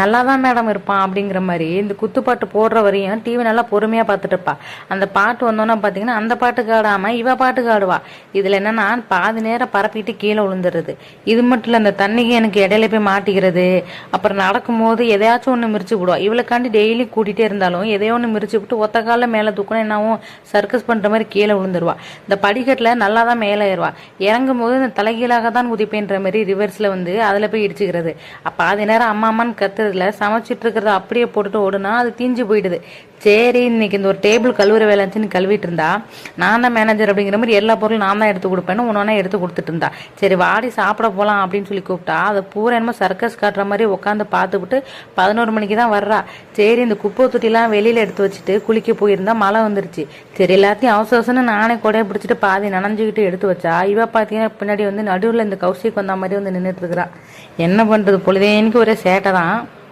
நல்லா தான் மேடம் இருப்பான் அப்படிங்கிற மாதிரி இந்த குத்துப்பாட்டு போடுற வரையும் டிவி நல்லா பொறுமையாக பார்த்துட்டு இருப்பா. அந்த பாட்டு வந்தோன்னா பார்த்தீங்கன்னா அந்த பாட்டுக்கு ஆடாமல் இவ பாட்டுக்கு ஆடுவா இதில் என்னன்னா பாதி நேரம் பரப்பிட்டு கீழே விழுந்துருது இது மட்டும் இல்லை அந்த தண்ணிக்கு எனக்கு இடையில போய் மாட்டிக்கிறது. அப்புறம் நடக்கும்போது எதையாச்சும் ஒன்று மிரிச்சு விடுவா. இவளுக்காண்டி டெய்லி கூட்டிகிட்டே இருந்தாலும் எதையோ ஒன்று மிரிச்சு விட்டு ஒத்த காலில் மேலே தூக்கணும் என்னாவும் சர்க்கஸ் பண்ணுற மாதிரி கீழே விழுந்துருவா. இந்த படிக்கட்டில் நல்லா தான் மேலே ஏறுவா. இறங்கும் போது இந்த தலைகீழாக தான் குதிப்பேன்ற மாதிரி ரிவர்ஸில் வந்து அதில் போய் இடிச்சுக்கிறது. அப்போ பாதி நேரம் அம்மா அம்மான்னு கத்துறதுல சமைச்சிட்டு இருக்கிறத அப்படியே போட்டுட்டு ஓடுனா அது தீஞ்சு போயிடுது. சரி இன்னைக்கு இந்த ஒரு டேபிள் கழுவுற வேலை இருந்துச்சுன்னு கழுவிட்டு இருந்தா. நான் தான் மேனேஜர் அப்படிங்கிற மாதிரி எல்லா பொருளும் நான் தான் எடுத்து கொடுப்பேன்னு ஒன்று எடுத்து கொடுத்துட்டு இருந்தா. சரி வாடி சாப்பிட போகலாம் அப்படின்னு சொல்லி கூப்பிட்டா அதை பூரா என்னமோ சர்க்கஸ் காட்டுற மாதிரி உட்காந்து பார்த்துக்கிட்டு பதினோரு மணிக்கு தான் வர்றா. சரி இந்த குப்பை தொட்டிலாம் வெளியில் எடுத்து வச்சுட்டு குளிக்க போயிருந்தா மழை வந்துருச்சு. சரி எல்லாத்தையும் அவசர அவசரம்னு நானே கொடையை பிடிச்சிட்டு பாதி நனைஞ்சுக்கிட்டு எடுத்து வச்சா இவ பார்த்தீங்கன்னா பின்னாடி வந்து நடுவில் இந்த கௌஷிக் வந்த மாதிரி வந்து நின்றுட்டு இருக்கிறா. என்ன பண்ணுறது பொழுதேனுக்கு ஒரே சேட்டை தான்.